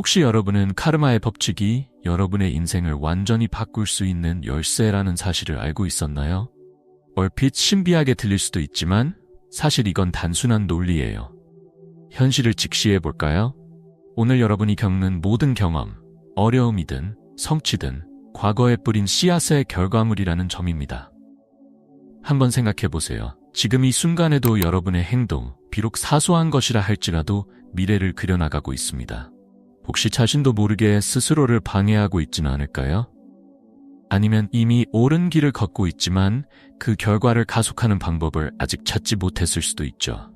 혹시 여러분은 카르마의 법칙이 여러분의 인생을 완전히 바꿀 수 있는 열쇠라는 사실을 알고 있었나요? 얼핏 신비하게 들릴 수도 있지만 사실 이건 단순한 논리예요. 현실을 직시해 볼까요? 오늘 여러분이 겪는 모든 경험, 어려움이든 성취든 과거에 뿌린 씨앗의 결과물이라는 점입니다. 한번 생각해 보세요. 지금 이 순간에도 여러분의 행동, 비록 사소한 것이라 할지라도 미래를 그려나가고 있습니다. 혹시 자신도 모르게 스스로를 방해하고 있지는 않을까요? 아니면 이미 옳은 길을 걷고 있지만 그 결과를 가속하는 방법을 아직 찾지 못했을 수도 있죠.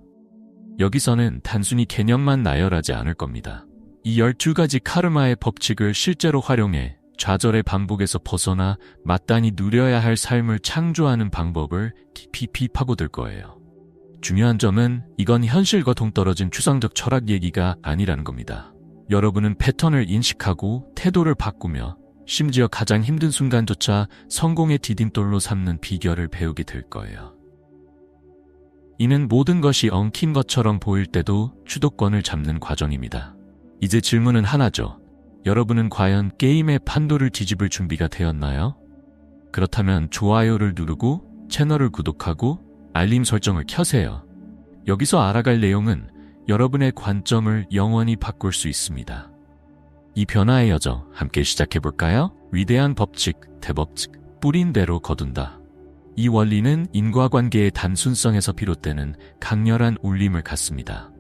여기서는 단순히 개념만 나열하지 않을 겁니다. 이 12가지 카르마의 법칙을 실제로 활용해 좌절의 반복에서 벗어나 마땅히 누려야 할 삶을 창조하는 방법을 깊이 파고들 거예요. 중요한 점은 이건 현실과 동떨어진 추상적 철학 얘기가 아니라는 겁니다. 여러분은 패턴을 인식하고 태도를 바꾸며 심지어 가장 힘든 순간조차 성공의 디딤돌로 삼는 비결을 배우게 될 거예요. 이는 모든 것이 엉킨 것처럼 보일 때도 주도권을 잡는 과정입니다. 이제 질문은 하나죠. 여러분은 과연 게임의 판도를 뒤집을 준비가 되었나요? 그렇다면 좋아요를 누르고 채널을 구독하고 알림 설정을 켜세요. 여기서 알아갈 내용은 여러분의 관점을 영원히 바꿀 수 있습니다. 이 변화의 여정 함께 시작해 볼까요? 위대한 법칙, 대법칙, 뿌린 대로 거둔다. 이 원리는 인과관계의 단순성에서 비롯되는 강렬한 울림을 갖습니다.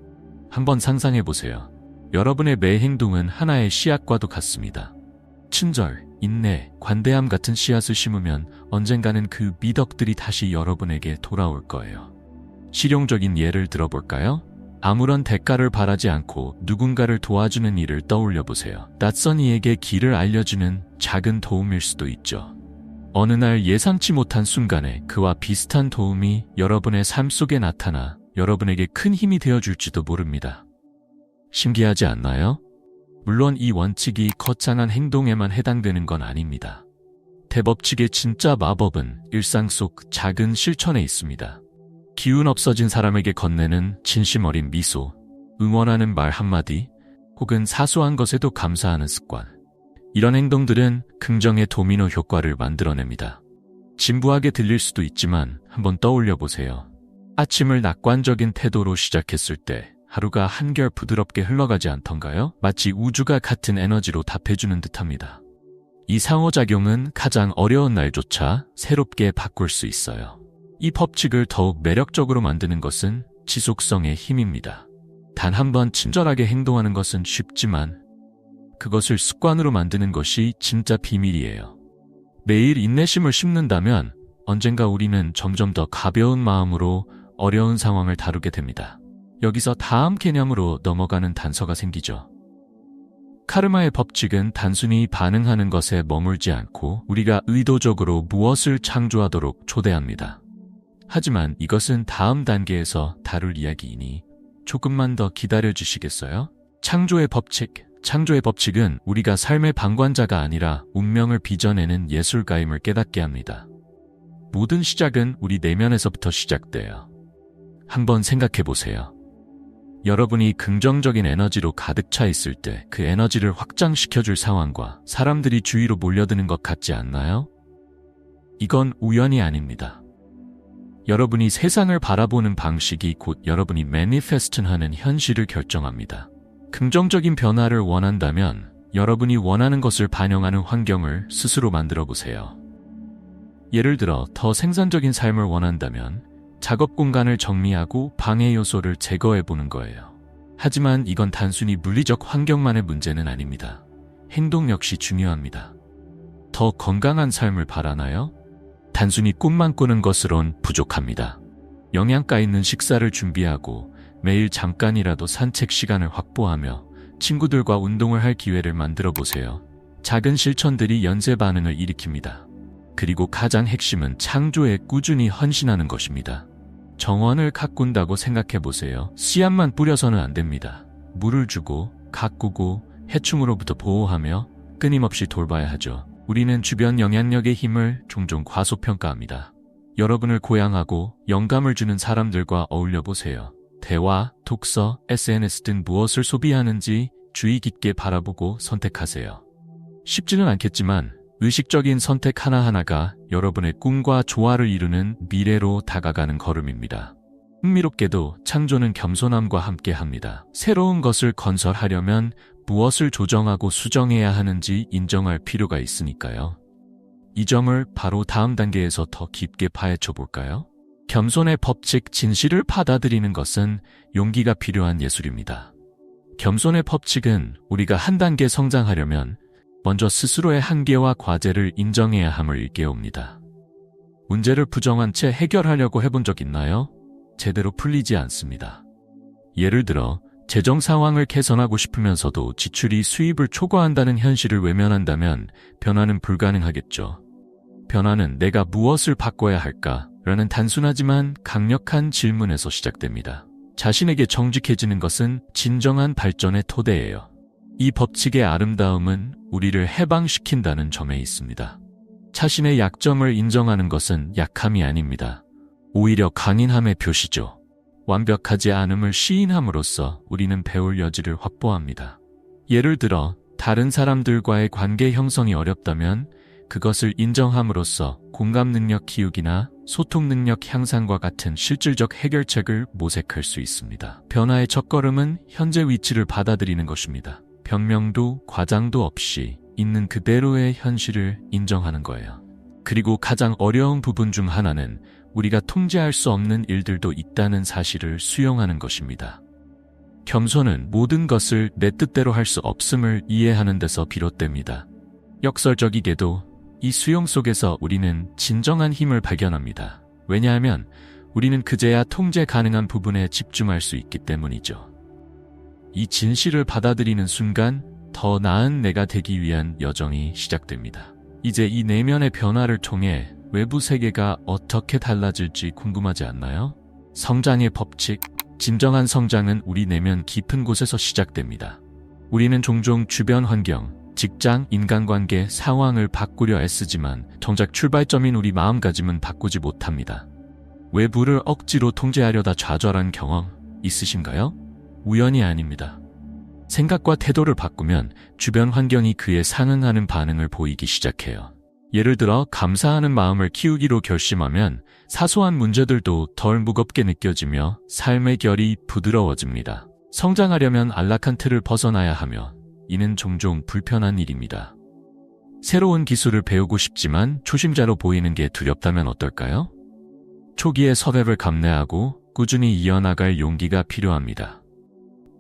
한번 상상해 보세요. 여러분의 매 행동은 하나의 씨앗과도 같습니다. 친절, 인내, 관대함 같은 씨앗을 심으면 언젠가는 그 미덕들이 다시 여러분에게 돌아올 거예요. 실용적인 예를 들어볼까요? 아무런 대가를 바라지 않고 누군가를 도와주는 일을 떠올려 보세요. 낯선 이에게 길을 알려주는 작은 도움일 수도 있죠. 어느 날 예상치 못한 순간에 그와 비슷한 도움이 여러분의 삶 속에 나타나 여러분에게 큰 힘이 되어줄지도 모릅니다. 신기하지 않나요? 물론 이 원칙이 거창한 행동에만 해당되는 건 아닙니다. 대법칙의 진짜 마법은 일상 속 작은 실천에 있습니다. 기운 없어진 사람에게 건네는 진심 어린 미소, 응원하는 말 한마디, 혹은 사소한 것에도 감사하는 습관. 이런 행동들은 긍정의 도미노 효과를 만들어냅니다. 진부하게 들릴 수도 있지만 한번 떠올려 보세요. 아침을 낙관적인 태도로 시작했을 때 하루가 한결 부드럽게 흘러가지 않던가요? 마치 우주가 같은 에너지로 답해주는 듯합니다. 이 상호작용은 가장 어려운 날조차 새롭게 바꿀 수 있어요. 이 법칙을 더욱 매력적으로 만드는 것은 지속성의 힘입니다. 단 한 번 친절하게 행동하는 것은 쉽지만 그것을 습관으로 만드는 것이 진짜 비밀이에요. 매일 인내심을 심는다면 언젠가 우리는 점점 더 가벼운 마음으로 어려운 상황을 다루게 됩니다. 여기서 다음 개념으로 넘어가는 단서가 생기죠. 카르마의 법칙은 단순히 반응하는 것에 머물지 않고 우리가 의도적으로 무엇을 창조하도록 초대합니다. 하지만 이것은 다음 단계에서 다룰 이야기이니 조금만 더 기다려 주시겠어요? 창조의 법칙. 창조의 법칙은 우리가 삶의 방관자가 아니라 운명을 빚어내는 예술가임을 깨닫게 합니다. 모든 시작은 우리 내면에서부터 시작돼요. 한번 생각해 보세요. 여러분이 긍정적인 에너지로 가득 차 있을 때 그 에너지를 확장시켜줄 상황과 사람들이 주위로 몰려드는 것 같지 않나요? 이건 우연이 아닙니다. 여러분이 세상을 바라보는 방식이 곧 여러분이 매니페스트하는 현실을 결정합니다. 긍정적인 변화를 원한다면 여러분이 원하는 것을 반영하는 환경을 스스로 만들어 보세요. 예를 들어 더 생산적인 삶을 원한다면 작업 공간을 정리하고 방해 요소를 제거해 보는 거예요. 하지만 이건 단순히 물리적 환경만의 문제는 아닙니다. 행동 역시 중요합니다. 더 건강한 삶을 바라나요? 단순히 꿈만 꾸는 것으론 부족합니다. 영양가 있는 식사를 준비하고 매일 잠깐이라도 산책 시간을 확보하며 친구들과 운동을 할 기회를 만들어 보세요. 작은 실천들이 연쇄 반응을 일으킵니다. 그리고 가장 핵심은 창조에 꾸준히 헌신하는 것입니다. 정원을 가꾼다고 생각해 보세요. 씨앗만 뿌려서는 안 됩니다. 물을 주고 가꾸고 해충으로부터 보호하며 끊임없이 돌봐야 하죠. 우리는 주변 영향력의 힘을 종종 과소평가합니다. 여러분을 고양하고 영감을 주는 사람들과 어울려 보세요. 대화, 독서, SNS 등 무엇을 소비하는지 주의 깊게 바라보고 선택하세요. 쉽지는 않겠지만 의식적인 선택 하나하나가 여러분의 꿈과 조화를 이루는 미래로 다가가는 걸음입니다. 흥미롭게도 창조는 겸손함과 함께 합니다. 새로운 것을 건설하려면 무엇을 조정하고 수정해야 하는지 인정할 필요가 있으니까요. 이 점을 바로 다음 단계에서 더 깊게 파헤쳐 볼까요? 겸손의 법칙 진실을 받아들이는 것은 용기가 필요한 예술입니다. 겸손의 법칙은 우리가 한 단계 성장하려면 먼저 스스로의 한계와 과제를 인정해야 함을 일깨웁니다. 문제를 부정한 채 해결하려고 해본 적 있나요? 제대로 풀리지 않습니다. 예를 들어, 재정 상황을 개선하고 싶으면서도 지출이 수입을 초과한다는 현실을 외면한다면 변화는 불가능하겠죠. 변화는 내가 무엇을 바꿔야 할까? 라는 단순하지만 강력한 질문에서 시작됩니다. 자신에게 정직해지는 것은 진정한 발전의 토대예요. 이 법칙의 아름다움은 우리를 해방시킨다는 점에 있습니다. 자신의 약점을 인정하는 것은 약함이 아닙니다. 오히려 강인함의 표시죠. 완벽하지 않음을 시인함으로써 우리는 배울 여지를 확보합니다. 예를 들어, 다른 사람들과의 관계 형성이 어렵다면 그것을 인정함으로써 공감 능력 키우기나 소통 능력 향상과 같은 실질적 해결책을 모색할 수 있습니다. 변화의 첫걸음은 현재 위치를 받아들이는 것입니다. 변명도 과장도 없이 있는 그대로의 현실을 인정하는 거예요. 그리고 가장 어려운 부분 중 하나는 우리가 통제할 수 없는 일들도 있다는 사실을 수용하는 것입니다. 겸손은 모든 것을 내 뜻대로 할 수 없음을 이해하는 데서 비롯됩니다. 역설적이게도 이 수용 속에서 우리는 진정한 힘을 발견합니다. 왜냐하면 우리는 그제야 통제 가능한 부분에 집중할 수 있기 때문이죠. 이 진실을 받아들이는 순간 더 나은 내가 되기 위한 여정이 시작됩니다. 이제 이 내면의 변화를 통해 외부 세계가 어떻게 달라질지 궁금하지 않나요? 성장의 법칙, 진정한 성장은 우리 내면 깊은 곳에서 시작됩니다. 우리는 종종 주변 환경, 직장, 인간관계, 상황을 바꾸려 애쓰지만 정작 출발점인 우리 마음가짐은 바꾸지 못합니다. 외부를 억지로 통제하려다 좌절한 경험 있으신가요? 우연이 아닙니다. 생각과 태도를 바꾸면 주변 환경이 그에 상응하는 반응을 보이기 시작해요. 예를 들어 감사하는 마음을 키우기로 결심하면 사소한 문제들도 덜 무겁게 느껴지며 삶의 결이 부드러워집니다. 성장하려면 안락한 틀을 벗어나야 하며 이는 종종 불편한 일입니다. 새로운 기술을 배우고 싶지만 초심자로 보이는 게 두렵다면 어떨까요? 초기에 섭외를 감내하고 꾸준히 이어나갈 용기가 필요합니다.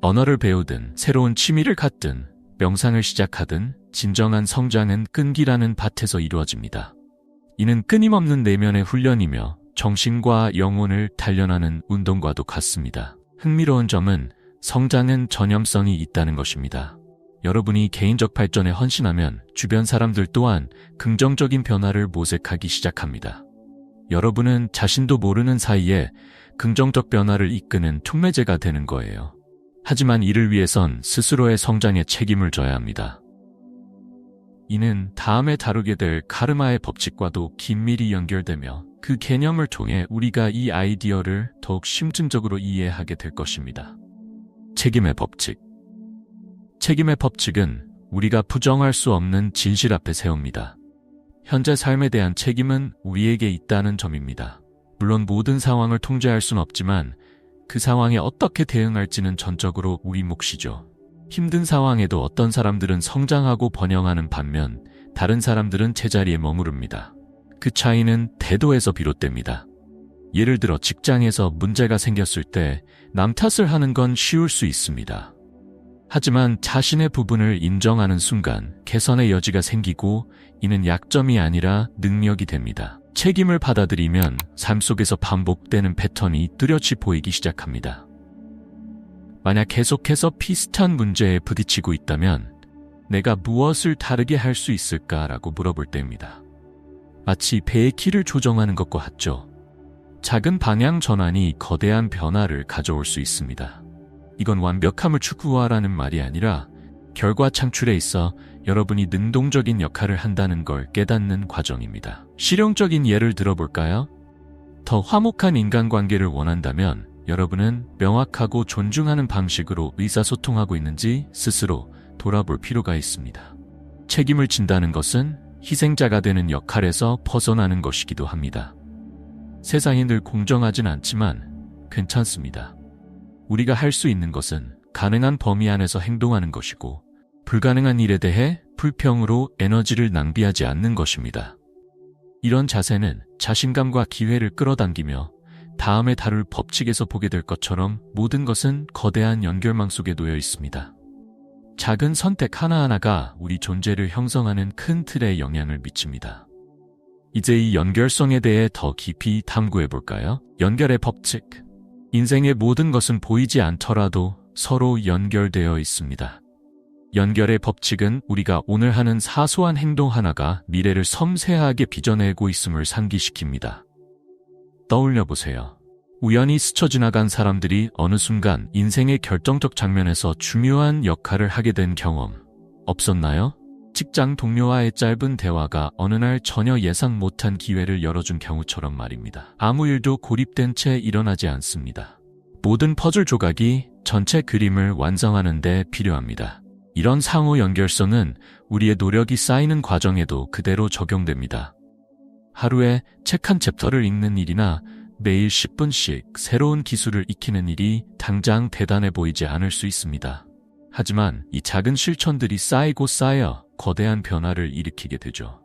언어를 배우든 새로운 취미를 갖든 명상을 시작하든 진정한 성장은 끈기라는 밭에서 이루어집니다. 이는 끊임없는 내면의 훈련이며 정신과 영혼을 단련하는 운동과도 같습니다. 흥미로운 점은 성장은 전염성이 있다는 것입니다. 여러분이 개인적 발전에 헌신하면 주변 사람들 또한 긍정적인 변화를 모색하기 시작합니다. 여러분은 자신도 모르는 사이에 긍정적 변화를 이끄는 촉매제가 되는 거예요. 하지만 이를 위해선 스스로의 성장에 책임을 져야 합니다. 이는 다음에 다루게 될 카르마의 법칙과도 긴밀히 연결되며 그 개념을 통해 우리가 이 아이디어를 더욱 심층적으로 이해하게 될 것입니다. 책임의 법칙. 책임의 법칙은 우리가 부정할 수 없는 진실 앞에 세웁니다. 현재 삶에 대한 책임은 우리에게 있다는 점입니다. 물론 모든 상황을 통제할 수는 없지만 그 상황에 어떻게 대응할지는 전적으로 우리 몫이죠. 힘든 상황에도 어떤 사람들은 성장하고 번영하는 반면 다른 사람들은 제자리에 머무릅니다. 그 차이는 태도에서 비롯됩니다. 예를 들어 직장에서 문제가 생겼을 때 남 탓을 하는 건 쉬울 수 있습니다. 하지만 자신의 부분을 인정하는 순간 개선의 여지가 생기고 이는 약점이 아니라 능력이 됩니다. 책임을 받아들이면 삶 속에서 반복되는 패턴이 뚜렷이 보이기 시작합니다. 만약 계속해서 비슷한 문제에 부딪히고 있다면 내가 무엇을 다르게 할 수 있을까라고 물어볼 때입니다. 마치 배의 키를 조정하는 것과 같죠. 작은 방향 전환이 거대한 변화를 가져올 수 있습니다. 이건 완벽함을 추구하라는 말이 아니라 결과 창출에 있어 여러분이 능동적인 역할을 한다는 걸 깨닫는 과정입니다. 실용적인 예를 들어볼까요? 더 화목한 인간관계를 원한다면 여러분은 명확하고 존중하는 방식으로 의사소통하고 있는지 스스로 돌아볼 필요가 있습니다. 책임을 진다는 것은 희생자가 되는 역할에서 벗어나는 것이기도 합니다. 세상이 늘 공정하진 않지만 괜찮습니다. 우리가 할 수 있는 것은 가능한 범위 안에서 행동하는 것이고 불가능한 일에 대해 불평으로 에너지를 낭비하지 않는 것입니다. 이런 자세는 자신감과 기회를 끌어당기며 다음에 다룰 법칙에서 보게 될 것처럼 모든 것은 거대한 연결망 속에 놓여 있습니다. 작은 선택 하나하나가 우리 존재를 형성하는 큰 틀에 영향을 미칩니다. 이제 이 연결성에 대해 더 깊이 탐구해 볼까요? 연결의 법칙. 인생의 모든 것은 보이지 않더라도 서로 연결되어 있습니다. 연결의 법칙은 우리가 오늘 하는 사소한 행동 하나가 미래를 섬세하게 빚어내고 있음을 상기시킵니다. 떠올려 보세요. 우연히 스쳐 지나간 사람들이 어느 순간 인생의 결정적 장면에서 중요한 역할을 하게 된 경험 없었나요? 직장 동료와의 짧은 대화가 어느 날 전혀 예상 못한 기회를 열어준 경우처럼 말입니다. 아무 일도 고립된 채 일어나지 않습니다. 모든 퍼즐 조각이 전체 그림을 완성하는 데 필요합니다. 이런 상호 연결성은 우리의 노력이 쌓이는 과정에도 그대로 적용됩니다. 하루에 책 한 챕터를 읽는 일이나 매일 10분씩 새로운 기술을 익히는 일이 당장 대단해 보이지 않을 수 있습니다. 하지만 이 작은 실천들이 쌓이고 쌓여 거대한 변화를 일으키게 되죠.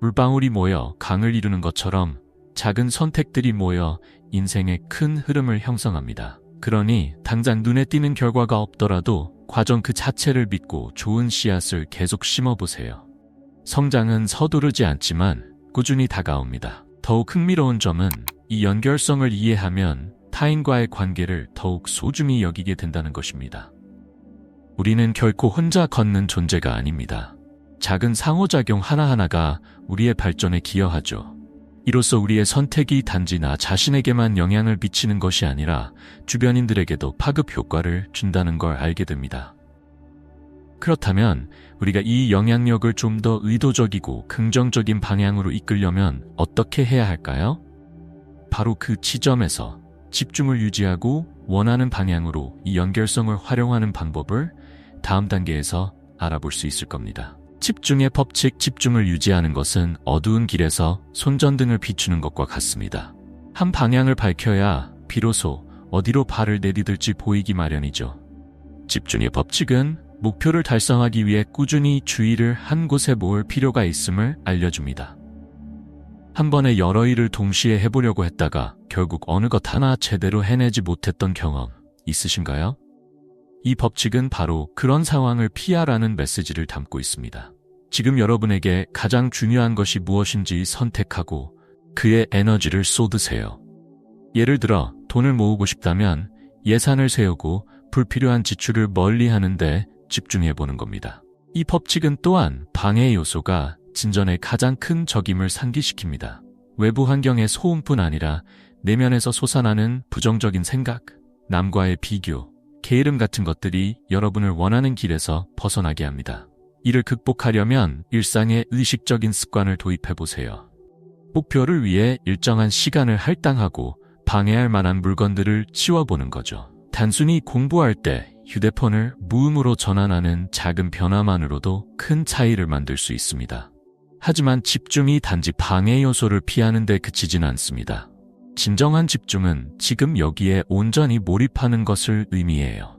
물방울이 모여 강을 이루는 것처럼 작은 선택들이 모여 인생의 큰 흐름을 형성합니다. 그러니 당장 눈에 띄는 결과가 없더라도 과정 그 자체를 믿고 좋은 씨앗을 계속 심어보세요. 성장은 서두르지 않지만 꾸준히 다가옵니다. 더욱 흥미로운 점은 이 연결성을 이해하면 타인과의 관계를 더욱 소중히 여기게 된다는 것입니다. 우리는 결코 혼자 걷는 존재가 아닙니다. 작은 상호작용 하나하나가 우리의 발전에 기여하죠. 이로써 우리의 선택이 단지 나 자신에게만 영향을 미치는 것이 아니라 주변인들에게도 파급 효과를 준다는 걸 알게 됩니다. 그렇다면 우리가 이 영향력을 좀 더 의도적이고 긍정적인 방향으로 이끌려면 어떻게 해야 할까요? 바로 그 지점에서 집중을 유지하고 원하는 방향으로 이 연결성을 활용하는 방법을 다음 단계에서 알아볼 수 있을 겁니다. 집중의 법칙 집중을 유지하는 것은 어두운 길에서 손전등을 비추는 것과 같습니다. 한 방향을 밝혀야 비로소 어디로 발을 내디딜지 보이기 마련이죠. 집중의 법칙은 목표를 달성하기 위해 꾸준히 주의를 한 곳에 모을 필요가 있음을 알려줍니다. 한 번에 여러 일을 동시에 해보려고 했다가 결국 어느 것 하나 제대로 해내지 못했던 경험 있으신가요? 이 법칙은 바로 그런 상황을 피하라는 메시지를 담고 있습니다. 지금 여러분에게 가장 중요한 것이 무엇인지 선택하고 그의 에너지를 쏟으세요. 예를 들어 돈을 모으고 싶다면 예산을 세우고 불필요한 지출을 멀리 하는데 집중해 보는 겁니다. 이 법칙은 또한 방해 요소가 진전의 가장 큰 적임을 상기시킵니다. 외부 환경의 소음뿐 아니라 내면에서 솟아나는 부정적인 생각, 남과의 비교, 게으름 같은 것들이 여러분을 원하는 길에서 벗어나게 합니다. 이를 극복하려면 일상의 의식적인 습관을 도입해 보세요. 목표를 위해 일정한 시간을 할당하고 방해할 만한 물건들을 치워보는 거죠. 단순히 공부할 때 휴대폰을 무음으로 전환하는 작은 변화만으로도 큰 차이를 만들 수 있습니다. 하지만 집중이 단지 방해 요소를 피하는 데 그치진 않습니다. 진정한 집중은 지금 여기에 온전히 몰입하는 것을 의미해요.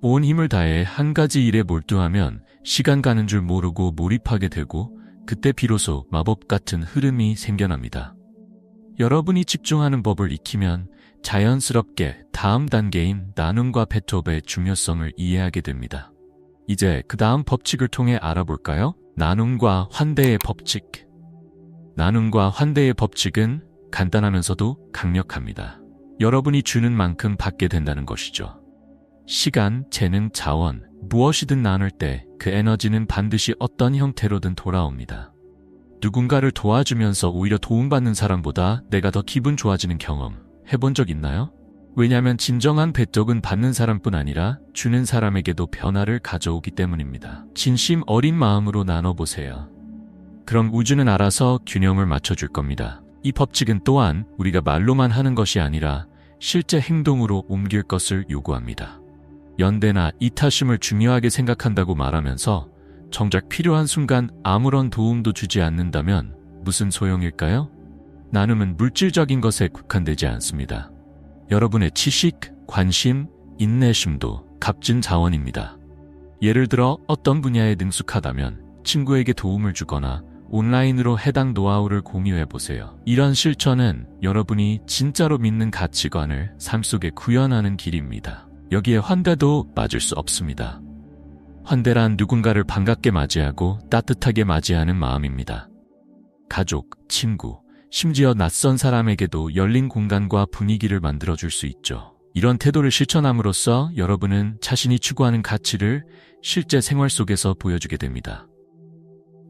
온 힘을 다해 한 가지 일에 몰두하면 시간 가는 줄 모르고 몰입하게 되고 그때 비로소 마법 같은 흐름이 생겨납니다. 여러분이 집중하는 법을 익히면 자연스럽게 다음 단계인 나눔과 배톱의 중요성을 이해하게 됩니다. 이제 그 다음 법칙을 통해 알아볼까요? 나눔과 환대의 법칙. 나눔과 환대의 법칙은 간단하면서도 강력합니다. 여러분이 주는 만큼 받게 된다는 것이죠. 시간, 재능, 자원, 무엇이든 나눌 때 그 에너지는 반드시 어떤 형태로든 돌아옵니다. 누군가를 도와주면서 오히려 도움받는 사람보다 내가 더 기분 좋아지는 경험 해본 적 있나요? 왜냐하면 진정한 배떡은 받는 사람뿐 아니라 주는 사람에게도 변화를 가져오기 때문입니다. 진심 어린 마음으로 나눠보세요. 그럼 우주는 알아서 균형을 맞춰줄 겁니다. 이 법칙은 또한 우리가 말로만 하는 것이 아니라 실제 행동으로 옮길 것을 요구합니다. 연대나 이타심을 중요하게 생각한다고 말하면서 정작 필요한 순간 아무런 도움도 주지 않는다면 무슨 소용일까요? 나눔은 물질적인 것에 국한되지 않습니다. 여러분의 지식, 관심, 인내심도 값진 자원입니다. 예를 들어 어떤 분야에 능숙하다면 친구에게 도움을 주거나 온라인으로 해당 노하우를 공유해 보세요. 이런 실천은 여러분이 진짜로 믿는 가치관을 삶 속에 구현하는 길입니다. 여기에 환대도 빠질 수 없습니다. 환대란 누군가를 반갑게 맞이하고 따뜻하게 맞이하는 마음입니다. 가족, 친구, 심지어 낯선 사람에게도 열린 공간과 분위기를 만들어줄 수 있죠. 이런 태도를 실천함으로써 여러분은 자신이 추구하는 가치를 실제 생활 속에서 보여주게 됩니다.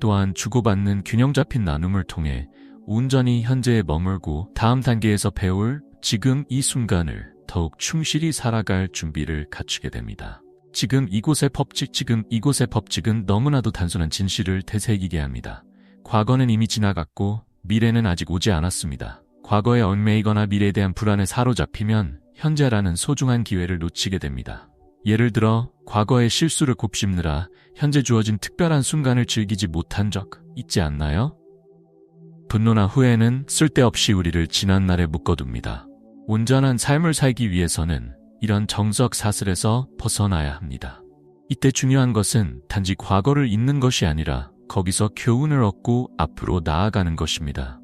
또한 주고받는 균형 잡힌 나눔을 통해 온전히 현재에 머물고 다음 단계에서 배울 지금 이 순간을 더욱 충실히 살아갈 준비를 갖추게 됩니다. 지금 이곳의 법칙, 지금 이곳의 법칙은 너무나도 단순한 진실을 되새기게 합니다. 과거는 이미 지나갔고 미래는 아직 오지 않았습니다. 과거에 얽매이거나 미래에 대한 불안에 사로잡히면 현재라는 소중한 기회를 놓치게 됩니다. 예를 들어 과거의 실수를 곱씹느라 현재 주어진 특별한 순간을 즐기지 못한 적 있지 않나요? 분노나 후회는 쓸데없이 우리를 지난날에 묶어둡니다. 온전한 삶을 살기 위해서는 이런 정석 사슬에서 벗어나야 합니다. 이때 중요한 것은 단지 과거를 잊는 것이 아니라 거기서 교훈을 얻고 앞으로 나아가는 것입니다.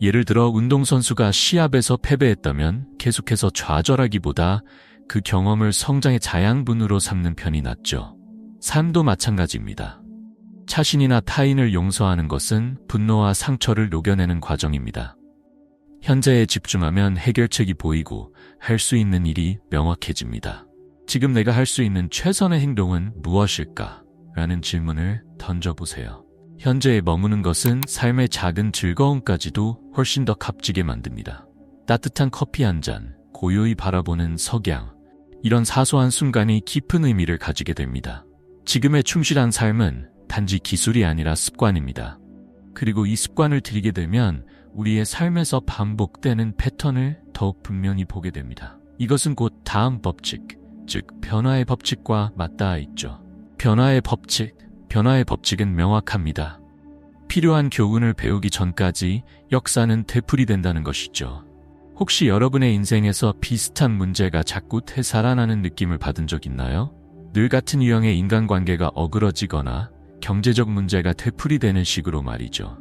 예를 들어 운동선수가 시합에서 패배했다면 계속해서 좌절하기보다 그 경험을 성장의 자양분으로 삼는 편이 낫죠. 삶도 마찬가지입니다. 자신이나 타인을 용서하는 것은 분노와 상처를 녹여내는 과정입니다. 현재에 집중하면 해결책이 보이고 할 수 있는 일이 명확해집니다. 지금 내가 할 수 있는 최선의 행동은 무엇일까? 라는 질문을 던져보세요. 현재에 머무는 것은 삶의 작은 즐거움까지도 훨씬 더 값지게 만듭니다. 따뜻한 커피 한 잔, 고요히 바라보는 석양, 이런 사소한 순간이 깊은 의미를 가지게 됩니다. 지금의 충실한 삶은 단지 기술이 아니라 습관입니다. 그리고 이 습관을 들이게 되면 우리의 삶에서 반복되는 패턴을 더욱 분명히 보게 됩니다. 이것은 곧 다음 법칙, 즉 변화의 법칙과 맞닿아 있죠. 변화의 법칙, 변화의 법칙은 명확합니다. 필요한 교훈을 배우기 전까지 역사는 되풀이 된다는 것이죠. 혹시 여러분의 인생에서 비슷한 문제가 자꾸 되살아나는 느낌을 받은 적 있나요? 늘 같은 유형의 인간관계가 어그러지거나 경제적 문제가 되풀이 되는 식으로 말이죠.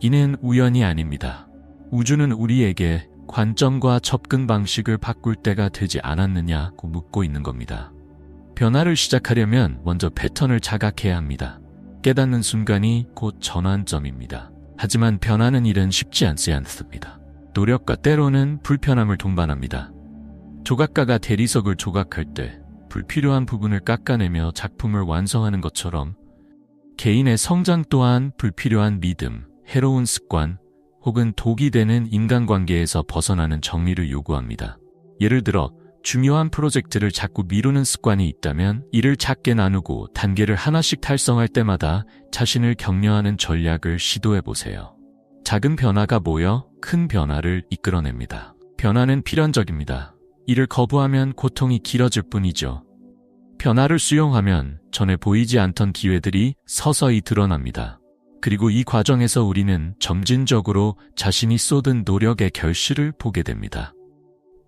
이는 우연이 아닙니다. 우주는 우리에게 관점과 접근 방식을 바꿀 때가 되지 않았느냐고 묻고 있는 겁니다. 변화를 시작하려면 먼저 패턴을 자각해야 합니다. 깨닫는 순간이 곧 전환점입니다. 하지만 변하는 일은 쉽지 않지 않습니다. 노력과 때로는 불편함을 동반합니다. 조각가가 대리석을 조각할 때 불필요한 부분을 깎아내며 작품을 완성하는 것처럼 개인의 성장 또한 불필요한 믿음, 해로운 습관 혹은 독이 되는 인간관계에서 벗어나는 정리를 요구합니다. 예를 들어 중요한 프로젝트를 자꾸 미루는 습관이 있다면 이를 작게 나누고 단계를 하나씩 달성할 때마다 자신을 격려하는 전략을 시도해 보세요. 작은 변화가 모여 큰 변화를 이끌어냅니다. 변화는 필연적입니다. 이를 거부하면 고통이 길어질 뿐이죠. 변화를 수용하면 전에 보이지 않던 기회들이 서서히 드러납니다. 그리고 이 과정에서 우리는 점진적으로 자신이 쏟은 노력의 결실을 보게 됩니다.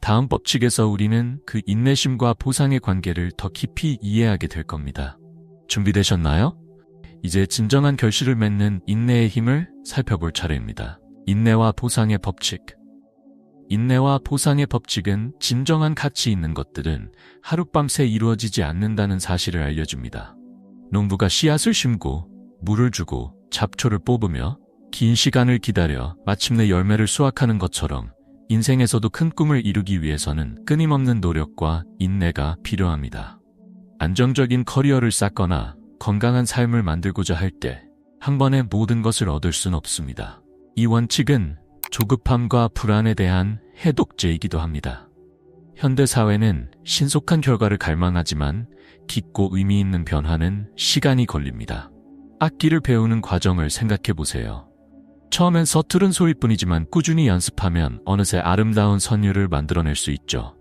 다음 법칙에서 우리는 그 인내심과 보상의 관계를 더 깊이 이해하게 될 겁니다. 준비되셨나요? 이제 진정한 결실을 맺는 인내의 힘을 살펴볼 차례입니다. 인내와 보상의 법칙. 인내와 보상의 법칙은 진정한 가치 있는 것들은 하룻밤새 이루어지지 않는다는 사실을 알려줍니다. 농부가 씨앗을 심고 물을 주고 잡초를 뽑으며 긴 시간을 기다려 마침내 열매를 수확하는 것처럼 인생에서도 큰 꿈을 이루기 위해서는 끊임없는 노력과 인내가 필요합니다. 안정적인 커리어를 쌓거나 건강한 삶을 만들고자 할 때 한 번에 모든 것을 얻을 순 없습니다. 이 원칙은 조급함과 불안에 대한 해독제이기도 합니다. 현대 사회는 신속한 결과를 갈망하지만 깊고 의미 있는 변화는 시간이 걸립니다. 악기를 배우는 과정을 생각해 보세요. 처음엔 서투른 소리뿐이지만 꾸준히 연습하면 어느새 아름다운 선율을 만들어낼 수 있죠.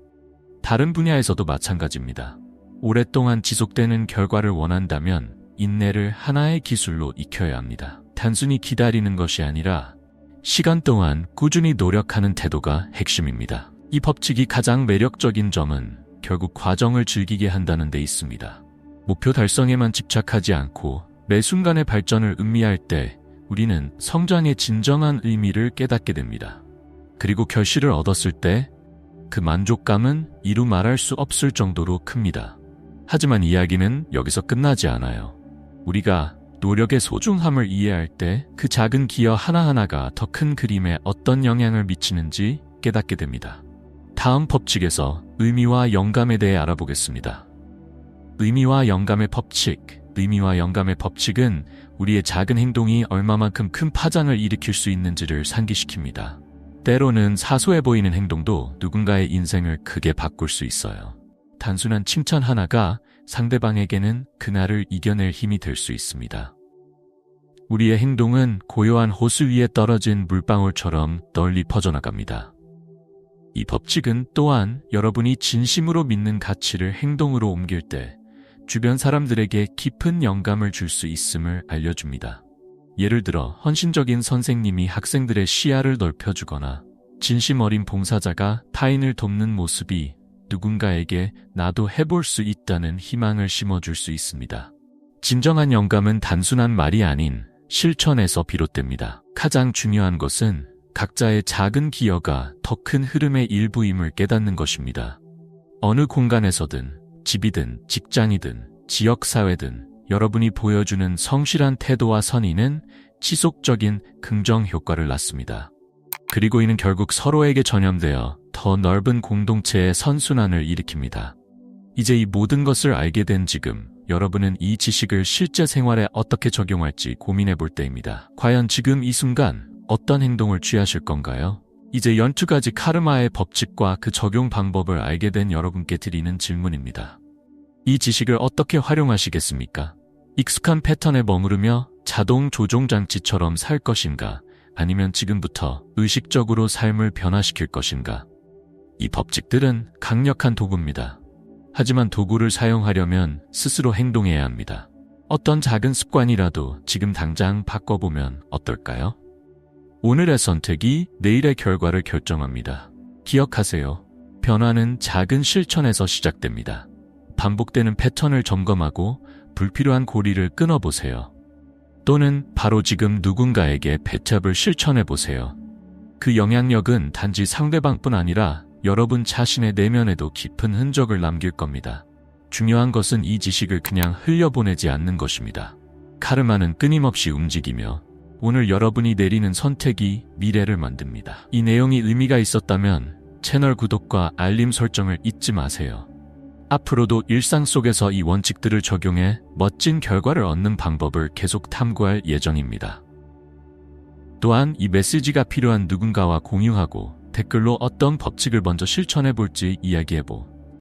다른 분야에서도 마찬가지입니다. 오랫동안 지속되는 결과를 원한다면 인내를 하나의 기술로 익혀야 합니다. 단순히 기다리는 것이 아니라 시간 동안 꾸준히 노력하는 태도가 핵심입니다. 이 법칙이 가장 매력적인 점은 결국 과정을 즐기게 한다는 데 있습니다. 목표 달성에만 집착하지 않고 매 순간의 발전을 음미할 때 우리는 성장의 진정한 의미를 깨닫게 됩니다. 그리고 결실을 얻었을 때 그 만족감은 이루 말할 수 없을 정도로 큽니다. 하지만 이야기는 여기서 끝나지 않아요. 우리가 노력의 소중함을 이해할 때 그 작은 기여 하나하나가 더 큰 그림에 어떤 영향을 미치는지 깨닫게 됩니다. 다음 법칙에서 의미와 영감에 대해 알아보겠습니다. 의미와 영감의 법칙. 의미와 영감의 법칙은 우리의 작은 행동이 얼마만큼 큰 파장을 일으킬 수 있는지를 상기시킵니다. 때로는 사소해 보이는 행동도 누군가의 인생을 크게 바꿀 수 있어요. 단순한 칭찬 하나가 상대방에게는 그날을 이겨낼 힘이 될 수 있습니다. 우리의 행동은 고요한 호수 위에 떨어진 물방울처럼 널리 퍼져나갑니다. 이 법칙은 또한 여러분이 진심으로 믿는 가치를 행동으로 옮길 때 주변 사람들에게 깊은 영감을 줄 수 있음을 알려줍니다. 예를 들어 헌신적인 선생님이 학생들의 시야를 넓혀주거나 진심 어린 봉사자가 타인을 돕는 모습이 누군가에게 나도 해볼 수 있다는 희망을 심어줄 수 있습니다. 진정한 영감은 단순한 말이 아닌 실천에서 비롯됩니다. 가장 중요한 것은 각자의 작은 기여가 더 큰 흐름의 일부임을 깨닫는 것입니다. 어느 공간에서든 집이든 직장이든 지역사회든 여러분이 보여주는 성실한 태도와 선의는 지속적인 긍정 효과를 낳습니다. 그리고 이는 결국 서로에게 전염되어 더 넓은 공동체의 선순환을 일으킵니다. 이제 이 모든 것을 알게 된 지금 여러분은 이 지식을 실제 생활에 어떻게 적용할지 고민해 볼 때입니다. 과연 지금 이 순간 어떤 행동을 취하실 건가요? 이제 12가지 카르마의 법칙과 그 적용 방법을 알게 된 여러분께 드리는 질문입니다. 이 지식을 어떻게 활용하시겠습니까? 익숙한 패턴에 머무르며 자동 조종 장치처럼 살 것인가? 아니면 지금부터 의식적으로 삶을 변화시킬 것인가? 이 법칙들은 강력한 도구입니다. 하지만 도구를 사용하려면 스스로 행동해야 합니다. 어떤 작은 습관이라도 지금 당장 바꿔보면 어떨까요? 오늘의 선택이 내일의 결과를 결정합니다. 기억하세요. 변화는 작은 실천에서 시작됩니다. 반복되는 패턴을 점검하고 불필요한 고리를 끊어보세요. 또는 바로 지금 누군가에게 배첩을 실천해보세요. 그 영향력은 단지 상대방뿐 아니라 여러분 자신의 내면에도 깊은 흔적을 남길 겁니다. 중요한 것은 이 지식을 그냥 흘려보내지 않는 것입니다. 카르마는 끊임없이 움직이며 오늘 여러분이 내리는 선택이 미래를 만듭니다. 이 내용이 의미가 있었다면 채널 구독과 알림 설정을 잊지 마세요. 앞으로도 일상 속에서 이 원칙들을 적용해 멋진 결과를 얻는 방법을 계속 탐구할 예정입니다. 또한 이 메시지가 필요한 누군가와 공유하고 댓글로 어떤 법칙을 먼저 실천해 볼지 이야기해 보.